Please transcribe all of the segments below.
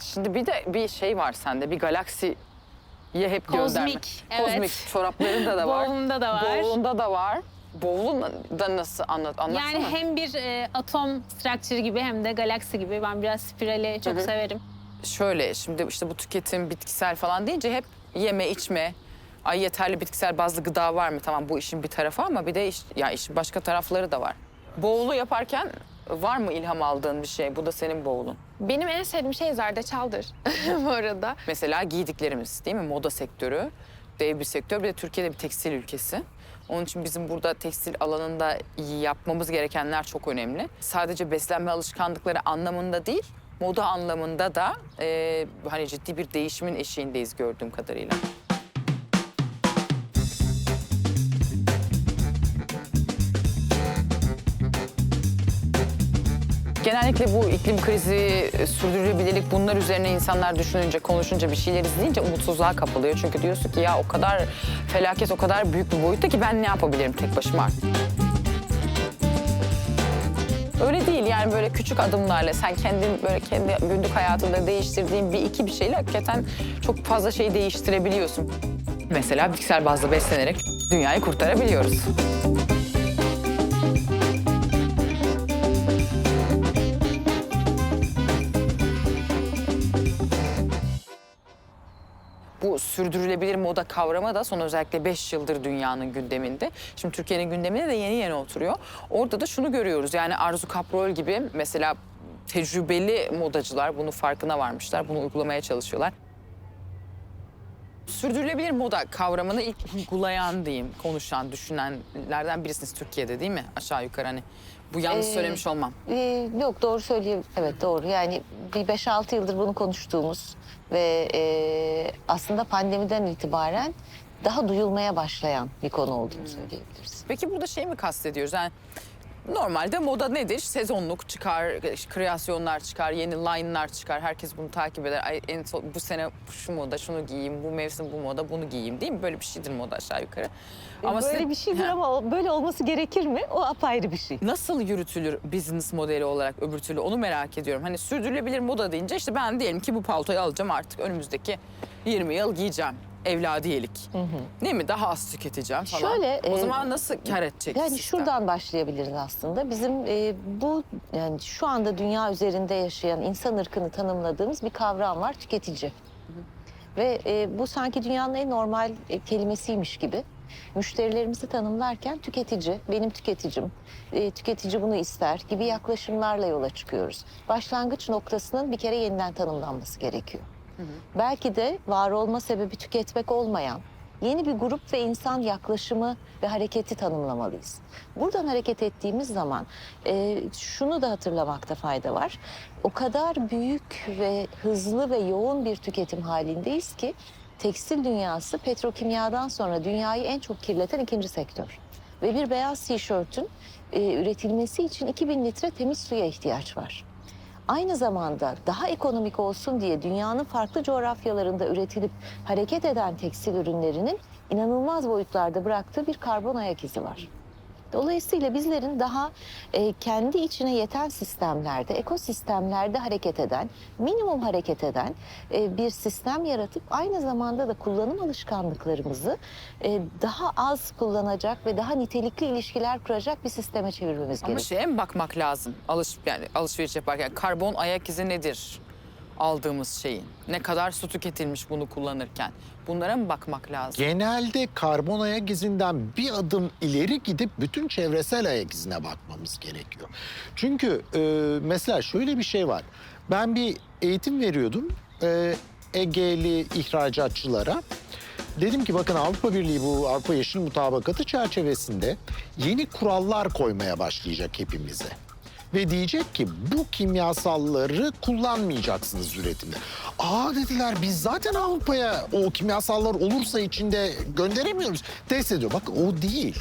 Şimdi bir de bir şey var sende. Bir galaksiye hep Kozmik, gönderme. evet. Kozmik çoraplarında da var. Bowl'umda da var. Bowl'unda da var. Bowl'un da nasıl anlat anlatsana. Yani hem bir e, atom structure gibi hem de galaksi gibi. Ben biraz spirali çok severim. Şöyle şimdi işte bu tüketim bitkisel falan deyince hep yeme içme. Ay yeterli bitkisel bazlı gıda var mı? Tamam bu işin bir tarafı ama bir de iş, ya işin başka tarafları da var. Bowl'u yaparken var mı ilham aldığın bir şey? Bu da senin bowl'un. Benim en sevdiğim şey zerdeçaldır bu arada. Mesela giydiklerimiz değil mi? Moda sektörü dev bir sektör. Bir de Türkiye'de bir tekstil ülkesi. Onun için bizim burada tekstil alanında yapmamız gerekenler çok önemli. Sadece beslenme alışkanlıkları anlamında değil, moda anlamında da e, hani ciddi bir değişimin eşiğindeyiz gördüğüm kadarıyla. Genellikle bu iklim krizi, sürdürülebilirlik bunlar üzerine insanlar düşününce, konuşunca bir şeyler izleyince umutsuzluğa kapılıyor. Çünkü diyorsun ki ya o kadar felaket, o kadar büyük bir boyutta ki ben ne yapabilirim tek başıma. Öyle değil yani böyle küçük adımlarla sen kendin böyle kendi günlük hayatında değiştirdiğin bir iki bir şeyle hakikaten çok fazla şey değiştirebiliyorsun. Mesela bitkisel bazda beslenerek dünyayı kurtarabiliyoruz. Sürdürülebilir moda kavramı da son özellikle 5 yıldır dünyanın gündeminde. Şimdi Türkiye'nin gündemine de yeni yeni oturuyor. Orada da şunu görüyoruz yani Arzu Kaprol gibi mesela tecrübeli modacılar bunun farkına varmışlar. Bunu uygulamaya çalışıyorlar. Sürdürülebilir moda kavramını ilk uygulayan diyeyim, konuşan, düşünenlerden birisiniz Türkiye'de değil mi? Aşağı yukarı hani. Bu yanlış Ee, söylemiş olmam. Ee, yok doğru söyleyeyim. Evet doğru. Yani bir 5-6 yıldır bunu konuştuğumuz ve e, aslında pandemiden itibaren daha duyulmaya başlayan bir konu olduğunu söyleyebiliriz. Peki burada şey mi kastediyoruz? Yani normalde moda nedir? Sezonluk çıkar, kreasyonlar çıkar, yeni line'lar çıkar. Herkes bunu takip eder. Ay, en son, bu sene şu moda şunu giyeyim, bu mevsim bu moda bunu giyeyim değil mi? Böyle bir şeydir moda aşağı yukarı. Ama böyle sizin- bir şeydir Ha. ama böyle olması gerekir mi? O apayrı bir şey. Nasıl yürütülür business modeli olarak öbür türlü onu merak ediyorum. Hani sürdürülebilir moda deyince işte ben diyelim ki bu paltoyu alacağım artık önümüzdeki 20 yıl giyeceğim. Evladiyelik. Değil mi? Daha az tüketeceğim falan. Şöyle, o e, zaman nasıl kar edecek Yani sistem? şuradan başlayabiliriz aslında. Bizim e, bu yani şu anda dünya üzerinde yaşayan insan ırkını tanımladığımız bir kavram var tüketici. Ve e, bu sanki dünyanın en normal e, kelimesiymiş gibi. Müşterilerimizi tanımlarken tüketici, benim tüketicim, e, tüketici bunu ister gibi yaklaşımlarla yola çıkıyoruz. Başlangıç noktasının bir kere yeniden tanımlanması gerekiyor. Belki de var olma sebebi tüketmek olmayan yeni bir grup ve insan yaklaşımı ve hareketi tanımlamalıyız. Buradan hareket ettiğimiz zaman e, şunu da hatırlamakta fayda var. O kadar büyük ve hızlı ve yoğun bir tüketim halindeyiz ki tekstil dünyası petrokimyadan sonra dünyayı en çok kirleten ikinci sektör. Ve bir beyaz tişörtün e, üretilmesi için 2000 litre temiz suya ihtiyaç var. Aynı zamanda daha ekonomik olsun diye dünyanın farklı coğrafyalarında üretilip hareket eden tekstil ürünlerinin inanılmaz boyutlarda bıraktığı bir karbon ayak izi var. Dolayısıyla bizlerin daha e, kendi içine yeten sistemlerde, ekosistemlerde hareket eden, minimum hareket eden e, bir sistem yaratıp aynı zamanda da kullanım alışkanlıklarımızı e, daha az kullanacak ve daha nitelikli ilişkiler kuracak bir sisteme çevirmemiz Ama gerekiyor. şeye mi bakmak lazım? Alış yani alışveriş yaparken karbon ayak izi nedir? Aldığımız şeyin. Ne kadar su tüketilmiş bunu kullanırken. Bunlara mı bakmak lazım? Genelde karbon ayak izinden bir adım ileri gidip bütün çevresel ayak izine bakmamız gerekiyor. Çünkü e, mesela şöyle bir şey var. Ben bir eğitim veriyordum e, Ege'li ihracatçılara. Dedim ki bakın Avrupa Birliği bu Avrupa Yeşil Mutabakatı çerçevesinde yeni kurallar koymaya başlayacak hepimize. Ve diyecek ki bu kimyasalları kullanmayacaksınız üretimde. Aa dediler biz zaten Avrupa'ya o kimyasallar olursa içinde gönderemiyoruz. Test ediyor. Bak o değil.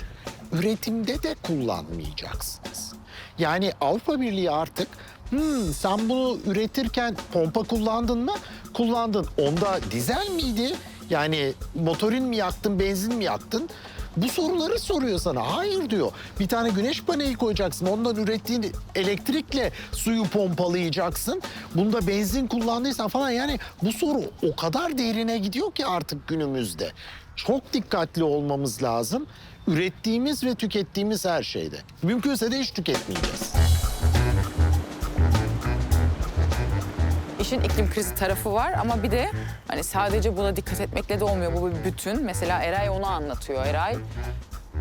Üretimde de kullanmayacaksınız. Yani Avrupa Birliği artık hmm, sen bunu üretirken pompa kullandın mı? Kullandın. Onda dizel miydi? Yani motorin mi yaktın, benzin mi yaktın? Bu soruları soruyor sana. Hayır diyor. Bir tane güneş paneli koyacaksın. Ondan ürettiğin elektrikle suyu pompalayacaksın. Bunda benzin kullandıysan falan yani bu soru o kadar derine gidiyor ki artık günümüzde. Çok dikkatli olmamız lazım. Ürettiğimiz ve tükettiğimiz her şeyde. Mümkünse de hiç tüketmeyeceğiz. İşin iklim krizi tarafı var ama bir de hani sadece buna dikkat etmekle de olmuyor. Bu bir bütün. Mesela Eray onu anlatıyor. Eray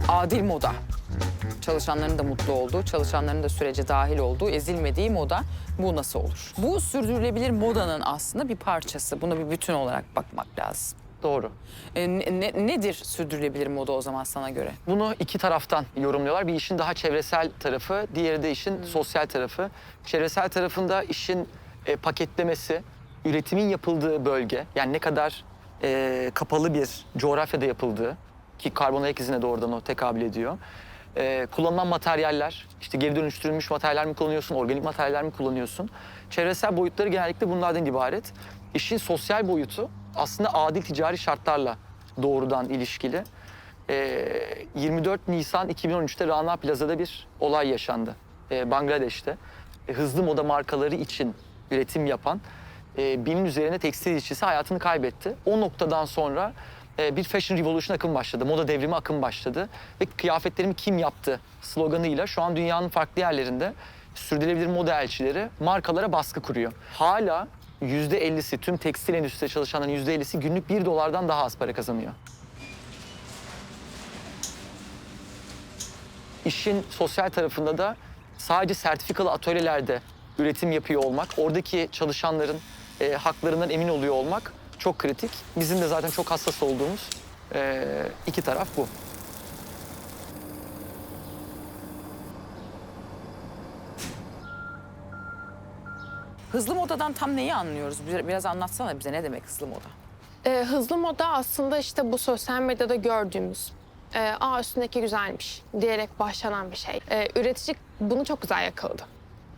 adil moda. Çalışanların da mutlu olduğu, çalışanların da sürece dahil olduğu, ezilmediği moda. Bu nasıl olur? Bu sürdürülebilir modanın aslında bir parçası. Buna bir bütün olarak bakmak lazım. Doğru. E, ne- ne- nedir sürdürülebilir moda o zaman sana göre? Bunu iki taraftan yorumluyorlar. Bir işin daha çevresel tarafı, diğeri de işin sosyal tarafı. Çevresel tarafında işin e, paketlemesi, üretimin yapıldığı bölge, yani ne kadar e, kapalı bir coğrafyada yapıldığı ki karbon ayak izine doğrudan o tekabül ediyor. E, kullanılan materyaller, işte geri dönüştürülmüş materyaller mi kullanıyorsun, organik materyaller mi kullanıyorsun? Çevresel boyutları genellikle bunlardan ibaret. İşin sosyal boyutu aslında adil ticari şartlarla doğrudan ilişkili. Ee, 24 Nisan 2013'te Rana Plaza'da bir olay yaşandı. Ee, Bangladeş'te. Ee, hızlı moda markaları için üretim yapan e, binin üzerine tekstil işçisi hayatını kaybetti. O noktadan sonra e, bir fashion revolution akım başladı. Moda devrimi akım başladı. Ve kıyafetlerimi kim yaptı sloganıyla şu an dünyanın farklı yerlerinde sürdürülebilir moda elçileri markalara baskı kuruyor. Hala %50'si tüm tekstil endüstride çalışanların %50'si günlük 1 dolardan daha az para kazanıyor. İşin sosyal tarafında da sadece sertifikalı atölyelerde üretim yapıyor olmak, oradaki çalışanların e, haklarından emin oluyor olmak çok kritik. Bizim de zaten çok hassas olduğumuz e, iki taraf bu. Hızlı modadan tam neyi anlıyoruz? Bir- Biraz anlatsana bize ne demek hızlı moda? Ee, hızlı moda aslında işte bu sosyal medyada gördüğümüz e, aa üstündeki güzelmiş diyerek başlanan bir şey. Ee, üretici bunu çok güzel yakaladı.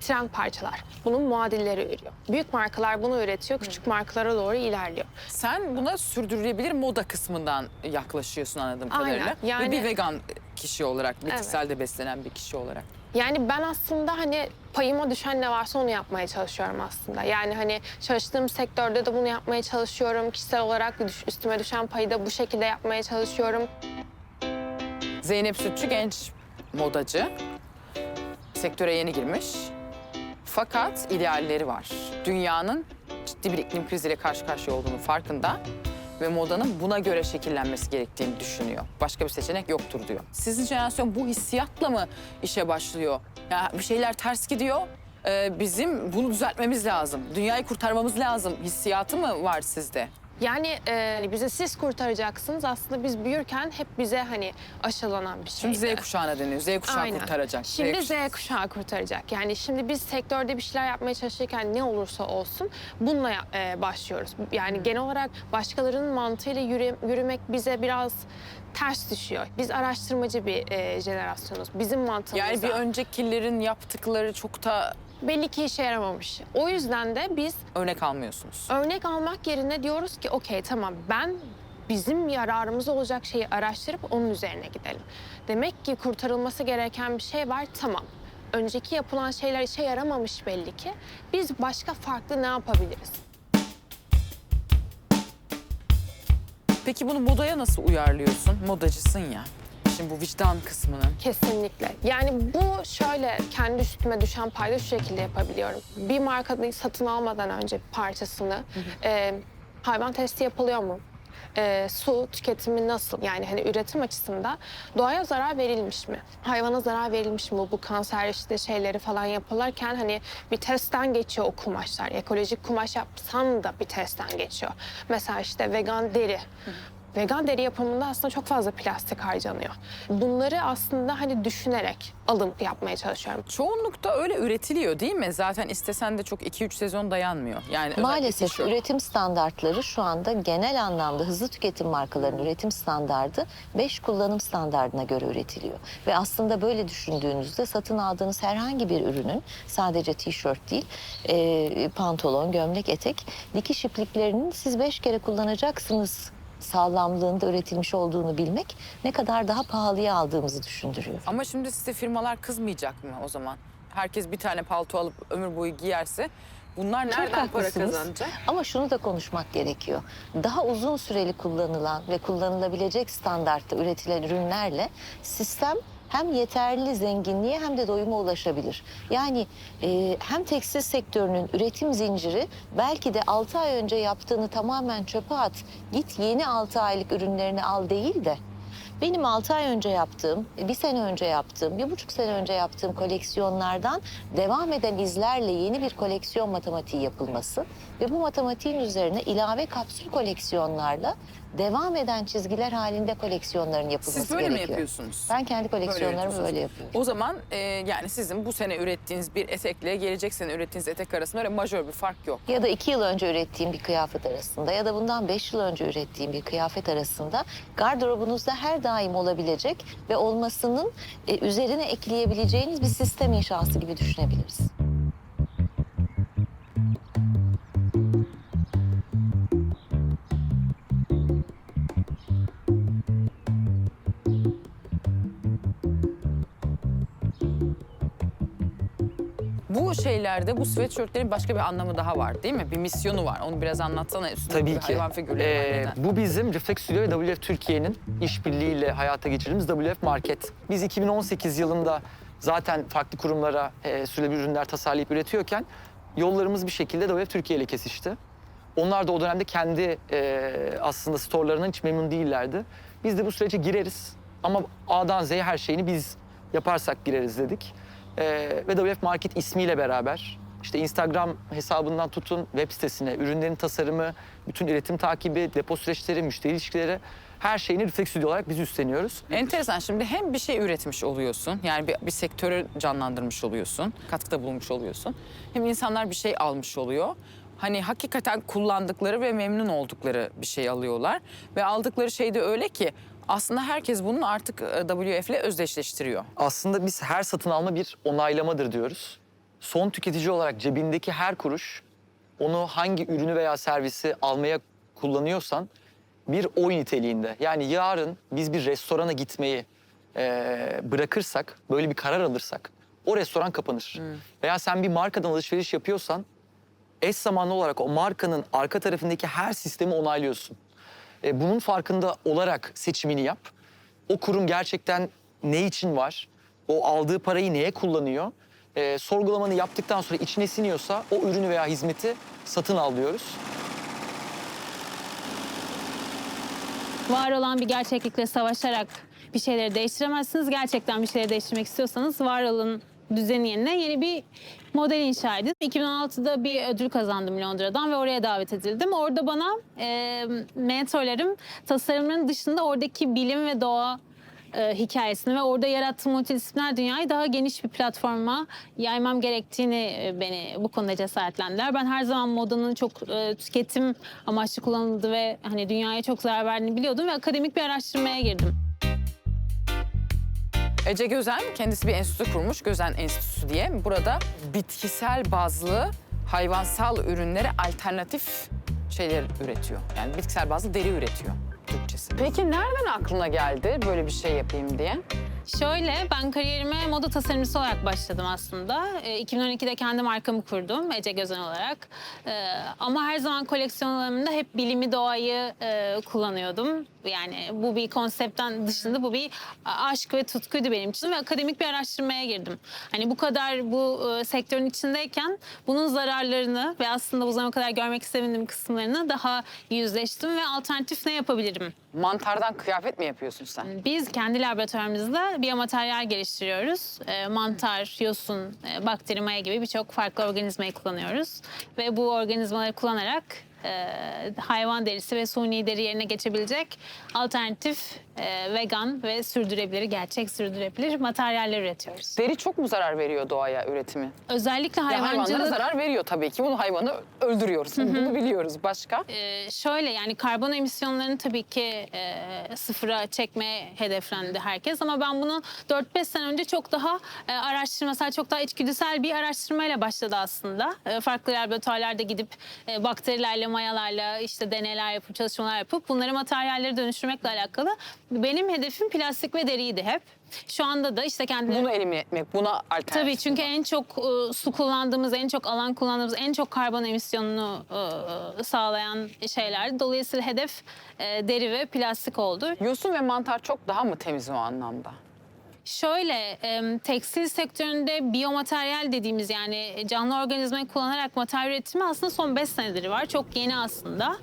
Trend parçalar. Bunun muadilleri ürüyor. Büyük markalar bunu üretiyor, küçük markalara doğru ilerliyor. Sen buna sürdürülebilir moda kısmından yaklaşıyorsun anladığım Aynen, kadarıyla. Ve yani- bir vegan kişi olarak, bitkiselde beslenen bir kişi olarak. Yani ben aslında hani payıma düşen ne varsa onu yapmaya çalışıyorum aslında. Yani hani çalıştığım sektörde de bunu yapmaya çalışıyorum. Kişisel olarak üstüme düşen payı da bu şekilde yapmaya çalışıyorum. Zeynep Sütçü genç modacı. Sektöre yeni girmiş. Fakat idealleri var. Dünyanın ciddi bir iklim kriziyle karşı karşıya olduğunu farkında ve modanın buna göre şekillenmesi gerektiğini düşünüyor. Başka bir seçenek yoktur diyor. Sizin jenerasyon bu hissiyatla mı işe başlıyor? Ya bir şeyler ters gidiyor. Ee, bizim bunu düzeltmemiz lazım. Dünyayı kurtarmamız lazım. Hissiyatı mı var sizde? Yani e, bizi siz kurtaracaksınız. Aslında biz büyürken hep bize hani aşılanan bir Şimdi şeydi. Z kuşağına deniyor. Z kuşağı Aynen. kurtaracak. Z Şimdi kuşağı. Z kuşağı kurtaracak. Yani şimdi biz sektörde bir şeyler yapmaya çalışırken ne olursa olsun bununla e, başlıyoruz. Yani genel olarak başkalarının mantığıyla yürü- yürümek bize biraz ters düşüyor. Biz araştırmacı bir e, jenerasyonuz. Bizim mantığımızda. Yani bir öncekilerin yaptıkları çok da belli ki işe yaramamış. O yüzden de biz örnek almıyorsunuz. örnek almak yerine diyoruz ki okey tamam ben bizim yararımıza olacak şeyi araştırıp onun üzerine gidelim. Demek ki kurtarılması gereken bir şey var tamam. Önceki yapılan şeyler işe yaramamış belli ki. Biz başka farklı ne yapabiliriz? Peki bunu modaya nasıl uyarlıyorsun? Modacısın ya. Şimdi bu vicdan kısmını. Kesinlikle. Yani bu şöyle kendi üstüme düşen payda şu şekilde yapabiliyorum. Bir markanın satın almadan önce parçasını e, hayvan testi yapılıyor mu? E, su tüketimi nasıl? Yani hani üretim açısından doğaya zarar verilmiş mi? Hayvana zarar verilmiş mi? Bu kanser işte şeyleri falan yapılırken hani bir testten geçiyor o kumaşlar. Ekolojik kumaş yapsan da bir testten geçiyor. Mesela işte vegan deri. Vegan deri yapımında aslında çok fazla plastik harcanıyor. Bunları aslında hani düşünerek alım yapmaya çalışıyorum. Çoğunlukta öyle üretiliyor değil mi? Zaten istesen de çok 2-3 sezon dayanmıyor. Yani Maalesef tişört. üretim standartları şu anda genel anlamda hızlı tüketim markalarının üretim standardı 5 kullanım standardına göre üretiliyor. Ve aslında böyle düşündüğünüzde satın aldığınız herhangi bir ürünün sadece tişört değil, e, pantolon, gömlek, etek dikiş ipliklerinin siz 5 kere kullanacaksınız sağlamlığında üretilmiş olduğunu bilmek ne kadar daha pahalıya aldığımızı düşündürüyor. Ama şimdi size firmalar kızmayacak mı o zaman? Herkes bir tane palto alıp ömür boyu giyerse bunlar nereden para haklısınız. kazanacak? Ama şunu da konuşmak gerekiyor. Daha uzun süreli kullanılan ve kullanılabilecek standartta üretilen ürünlerle sistem hem yeterli zenginliğe hem de doyuma ulaşabilir. Yani e, hem tekstil sektörünün üretim zinciri belki de 6 ay önce yaptığını tamamen çöpe at, git yeni 6 aylık ürünlerini al değil de benim 6 ay önce yaptığım, bir sene önce yaptığım, bir buçuk sene önce yaptığım koleksiyonlardan devam eden izlerle yeni bir koleksiyon matematiği yapılması ve bu matematiğin üzerine ilave kapsül koleksiyonlarla devam eden çizgiler halinde koleksiyonların yapılması Siz böyle mi gerekiyor. yapıyorsunuz? Ben kendi koleksiyonlarımı yapıyorsunuz. böyle yapıyorum. O zaman e, yani sizin bu sene ürettiğiniz bir etekle gelecek sene ürettiğiniz etek arasında öyle majör bir fark yok. Ya da iki yıl önce ürettiğim bir kıyafet arasında ya da bundan beş yıl önce ürettiğim bir kıyafet arasında gardırobunuzda her daim olabilecek ve olmasının e, üzerine ekleyebileceğiniz bir sistem inşası gibi düşünebiliriz. Şeylerde bu sweatshirtlerin başka bir anlamı daha var değil mi? Bir misyonu var. Onu biraz anlatsana. Üstünde Tabii ki. hayvan figürleri var. Ee, neden? bu bizim Reflex Studio ve WF Türkiye'nin işbirliğiyle hayata geçirdiğimiz WF Market. Biz 2018 yılında zaten farklı kurumlara e, sürdürülebilir ürünler tasarlayıp üretiyorken yollarımız bir şekilde WF Türkiye ile kesişti. Onlar da o dönemde kendi e, aslında storelarından hiç memnun değillerdi. Biz de bu sürece gireriz ama A'dan Z'ye her şeyini biz yaparsak gireriz dedik. E, ve WF Market ismiyle beraber işte Instagram hesabından tutun web sitesine, ürünlerin tasarımı, bütün üretim takibi, depo süreçleri, müşteri ilişkileri her şeyini Reflex Studio olarak biz üstleniyoruz. Enteresan. Şimdi hem bir şey üretmiş oluyorsun. Yani bir, bir sektörü canlandırmış oluyorsun. Katkıda bulmuş oluyorsun. Hem insanlar bir şey almış oluyor. Hani hakikaten kullandıkları ve memnun oldukları bir şey alıyorlar. Ve aldıkları şey de öyle ki aslında herkes bunun artık e, WF ile özdeşleştiriyor. Aslında biz her satın alma bir onaylamadır diyoruz. Son tüketici olarak cebindeki her kuruş onu hangi ürünü veya servisi almaya kullanıyorsan bir oy niteliğinde. Yani yarın biz bir restorana gitmeyi eee, bırakırsak, böyle bir karar alırsak o restoran kapanır. Veya sen bir markadan alışveriş yapıyorsan eş zamanlı olarak o markanın arka tarafındaki her sistemi onaylıyorsun. E, bunun farkında olarak seçimini yap. O kurum gerçekten ne için var? O aldığı parayı neye kullanıyor? E, sorgulamanı yaptıktan sonra içine siniyorsa o ürünü veya hizmeti satın al diyoruz. Var olan bir gerçeklikle savaşarak bir şeyleri değiştiremezsiniz. Gerçekten bir şeyleri değiştirmek istiyorsanız var olan düzenin yerine yeni bir model inşa edin. 2016'da bir ödül kazandım Londra'dan ve oraya davet edildim. Orada bana e, mentorlarım tasarımların dışında oradaki bilim ve doğa e, hikayesini ve orada yarattığım multidisipliner dünyayı daha geniş bir platforma yaymam gerektiğini e, beni bu konuda cesaretlendiler. Ben her zaman modanın çok e, tüketim amaçlı kullanıldığı ve hani dünyaya çok zarar verdiğini biliyordum ve akademik bir araştırmaya girdim. Ece Gözen kendisi bir enstitü kurmuş. Gözen Enstitüsü diye. Burada bitkisel bazlı hayvansal ürünlere alternatif şeyler üretiyor. Yani bitkisel bazlı deri üretiyor Türkçesi. Peki nereden aklına geldi böyle bir şey yapayım diye? Şöyle ben kariyerime moda tasarımcısı olarak başladım aslında. E, 2012'de kendi markamı kurdum Ece Gözen olarak. E, ama her zaman koleksiyonlarımda hep bilimi doğayı e, kullanıyordum. Yani bu bir konseptten dışında bu bir aşk ve tutkuydu benim için ve akademik bir araştırmaya girdim. Hani bu kadar bu e, sektörün içindeyken bunun zararlarını ve aslında bu zamana kadar görmek istemediğim kısımlarını daha yüzleştim ve alternatif ne yapabilirim Mantardan kıyafet mi yapıyorsun sen? biz kendi laboratuvarımızda biyomateryal geliştiriyoruz. E, mantar, yosun, e, bakteri, maya gibi birçok farklı organizmayı kullanıyoruz. Ve bu organizmaları kullanarak e, hayvan derisi ve suni deri yerine geçebilecek alternatif, e, vegan ve sürdürülebilir, gerçek sürdürülebilir materyaller üretiyoruz. Deri çok mu zarar veriyor doğaya üretimi? Özellikle Ya hayvanlara hayvancılık... zarar veriyor tabii ki. Bunu hayvanı öldürüyoruz. Bunu biliyoruz. Başka? Ee, şöyle yani karbon emisyonlarını tabii ki e, sıfıra çekmeye hedeflendi herkes ama ben bunu 4-5 sene önce çok daha e, araştırmasal, çok daha içgüdüsel bir araştırmayla başladı aslında. E, farklı laboratuvarlarda gidip e, bakterilerle mayalarla işte deneyler yapıp çalışmalar yapıp bunları materyallere dönüştürmekle alakalı. Benim hedefim plastik ve deriydi hep. Şu anda da işte kendileri... Bunu elimine etmek, buna alternatif. Tabii çünkü en çok e, su kullandığımız, en çok alan kullandığımız, en çok karbon emisyonunu e, sağlayan şeylerdi. Dolayısıyla hedef e, deri ve plastik oldu. Yosun ve mantar çok daha mı temiz o anlamda? Şöyle, e, tekstil sektöründe biyomateryal dediğimiz yani canlı organizmayı kullanarak materyal üretimi aslında son 5 senedir var. Çok yeni aslında.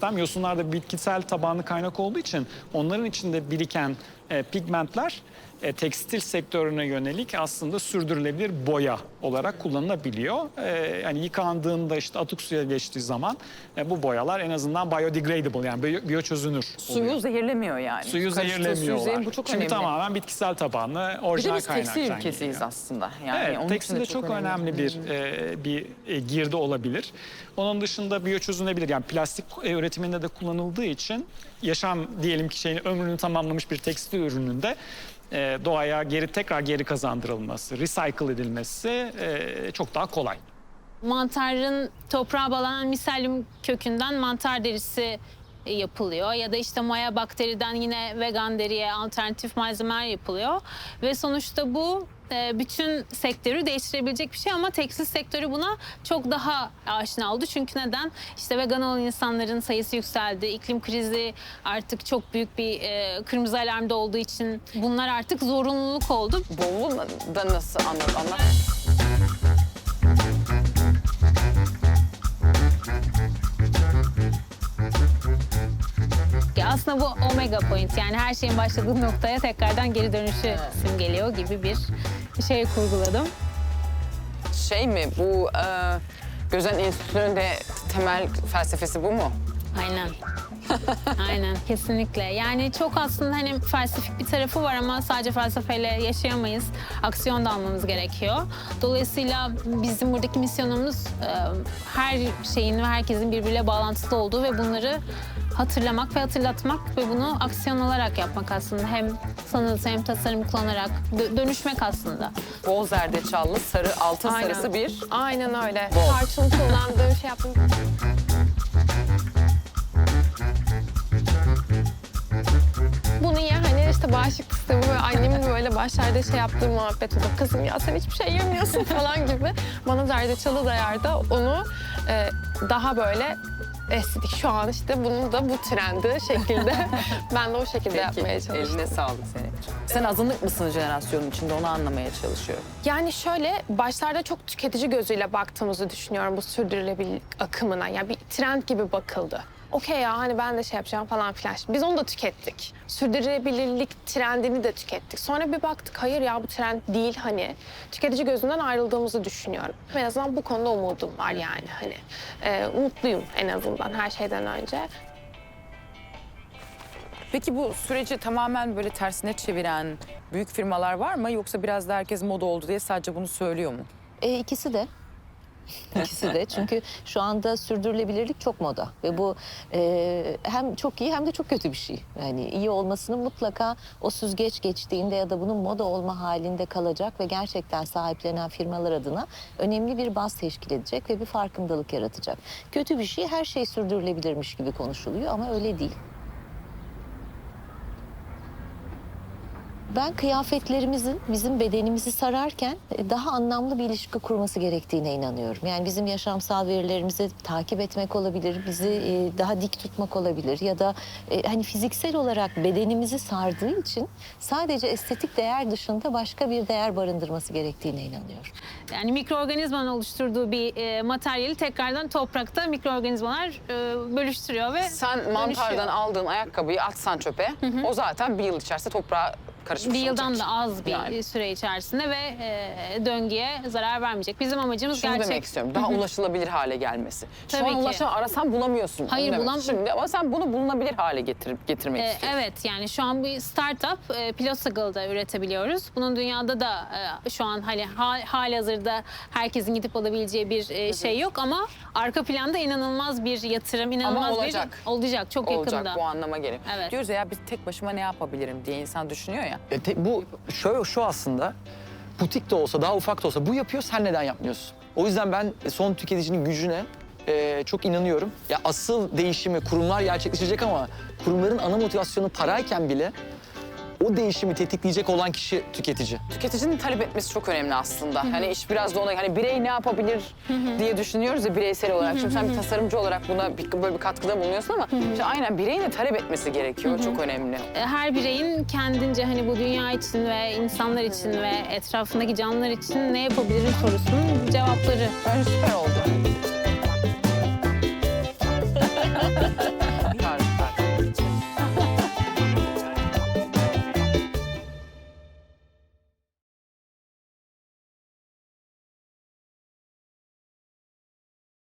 Tam yosunlarda bitkisel tabanlı kaynak olduğu için onların içinde biriken e, pigmentler e, tekstil sektörüne yönelik aslında sürdürülebilir boya olarak kullanılabiliyor. E, yani yıkandığında işte atık suya geçtiği zaman e, bu boyalar en azından biodegradable yani biyo- biyoçözünür Suyu oluyor. zehirlemiyor yani. Suyu Karıştığı suyu zehirlemiyorlar. zehir- Bu çok Çünkü önemli. tamamen bitkisel tabanlı Bir de orijinal biz tekstil kaynaktan ülkesiyiz geliyor. aslında. Yani evet, onun tekstilde de çok, önemli, bir e, bir e, girdi olabilir. Onun dışında biyoçözünebilir yani plastik e, üretiminde de kullanıldığı için yaşam diyelim ki şeyin ömrünü tamamlamış bir tekstil ürününde e, doğaya geri tekrar geri kazandırılması, recycle edilmesi e, çok daha kolay. mantarın toprağa bağlanan miselyum kökünden mantar derisi yapılıyor ya da işte maya bakteriden yine vegan deriye alternatif malzemeler yapılıyor ve sonuçta bu e, bütün sektörü değiştirebilecek bir şey ama tekstil sektörü buna çok daha aşina oldu. Çünkü neden? İşte vegan olan insanların sayısı yükseldi. İklim krizi artık çok büyük bir e, kırmızı alarmda olduğu için bunlar artık zorunluluk oldu. Bowl'u da nasıl anlat? anlat. Aslında bu omega point yani her şeyin başladığı noktaya tekrardan geri dönüşü simgeliyor gibi bir şey kurguladım. Şey mi bu e, Gözen Enstitüsü'nün de temel felsefesi bu mu? Aynen. Aynen kesinlikle. Yani çok aslında hani felsefik bir tarafı var ama sadece felsefeyle yaşayamayız. Aksiyon da almamız gerekiyor. Dolayısıyla bizim buradaki misyonumuz e, her şeyin ve herkesin birbiriyle bağlantılı olduğu ve bunları hatırlamak ve hatırlatmak ve bunu aksiyon olarak yapmak aslında. Hem sanat hem tasarım kullanarak dö- dönüşmek aslında. Bol zerdeçallı, sarı, altın Aynen. sarısı bir. Aynen öyle. Bol. Tarçın kullandığım şey yaptım. Bunu ye hani işte bağışıklık sistemi böyle annemin böyle başlarda şey yaptığı muhabbet oldu. Kızım ya sen hiçbir şey yemiyorsun falan gibi. Bana zerdeçalı dayarda onu e, daha böyle estetik. Şu an işte bunun da bu trendi şekilde ben de o şekilde yapmaya çalıştım. Eline sağlık senin. Sen azınlık mısın jenerasyonun içinde onu anlamaya çalışıyorum. Yani şöyle başlarda çok tüketici gözüyle baktığımızı düşünüyorum bu sürdürülebilirlik akımına. Ya bir trend gibi bakıldı. Okey ya hani ben de şey yapacağım falan filan. Biz onu da tükettik. Sürdürülebilirlik trendini de tükettik. Sonra bir baktık hayır ya bu trend değil hani. Tüketici gözünden ayrıldığımızı düşünüyorum. En azından bu konuda umudum var yani hani. Ee, mutluyum en azından her şeyden önce. Peki bu süreci tamamen böyle tersine çeviren büyük firmalar var mı? Yoksa biraz da herkes moda oldu diye sadece bunu söylüyor mu? E, ikisi de. İkisi de çünkü şu anda sürdürülebilirlik çok moda ve bu e, hem çok iyi hem de çok kötü bir şey. Yani iyi olmasının mutlaka o süzgeç geçtiğinde ya da bunun moda olma halinde kalacak ve gerçekten sahiplenen firmalar adına önemli bir baz teşkil edecek ve bir farkındalık yaratacak. Kötü bir şey her şey sürdürülebilirmiş gibi konuşuluyor ama öyle değil. Ben kıyafetlerimizin bizim bedenimizi sararken e, daha anlamlı bir ilişki kurması gerektiğine inanıyorum. Yani bizim yaşamsal verilerimizi takip etmek olabilir, bizi e, daha dik tutmak olabilir ya da e, hani fiziksel olarak bedenimizi sardığı için sadece estetik değer dışında başka bir değer barındırması gerektiğine inanıyorum. Yani mikroorganizmanın oluşturduğu bir e, materyali tekrardan toprakta mikroorganizmalar e, bölüştürüyor ve Sen mantardan dönüşüyor. aldığın ayakkabıyı atsan çöpe, o zaten bir yıl içerisinde toprağa karışmış bir yıldan olacak. da az bir Yani. süre içerisinde ve e, döngüye zarar vermeyecek. Bizim amacımız Şunu gerçek. demek istiyorum. Daha ulaşılabilir hale gelmesi. Şu Tabii an ki. ulaşam arasan bulamıyorsun. onu Hayır, demek. bulam- Şimdi ama sen bunu bulunabilir hale getirip getirmek E, istiyorsun. evet yani şu an bir startup e, Pilotsigil'da üretebiliyoruz. Bunun dünyada da e, şu an hani hal, hazırda herkesin gidip alabileceği bir e, şey yok ama arka planda inanılmaz bir yatırım, inanılmaz olacak. bir olacak çok Olacak yakında. bu anlama geliyor. Evet. Diyoruz ya biz tek başıma ne yapabilirim diye insan düşünüyor ya. E, te- bu şöyle şu aslında butik de olsa, daha ufak da olsa bu yapıyor, sen neden yapmıyorsun? O yüzden ben son tüketicinin gücüne e, çok inanıyorum. Ya asıl değişimi kurumlar gerçekleştirecek ama kurumların ana motivasyonu parayken bile o değişimi tetikleyecek olan kişi tüketici. Tüketicinin talep etmesi çok önemli aslında. Hani iş biraz da ona hani birey ne yapabilir diye düşünüyoruz ya bireysel olarak. Şimdi sen bir tasarımcı olarak buna bir, böyle bir katkıda bulunuyorsun ama işte aynen bireyin de talep etmesi gerekiyor. Çok önemli. E, her bireyin kendince hani bu dünya için ve insanlar için ve etrafındaki canlılar için ne yapabilirim sorusunun cevapları. Bence süper oldu.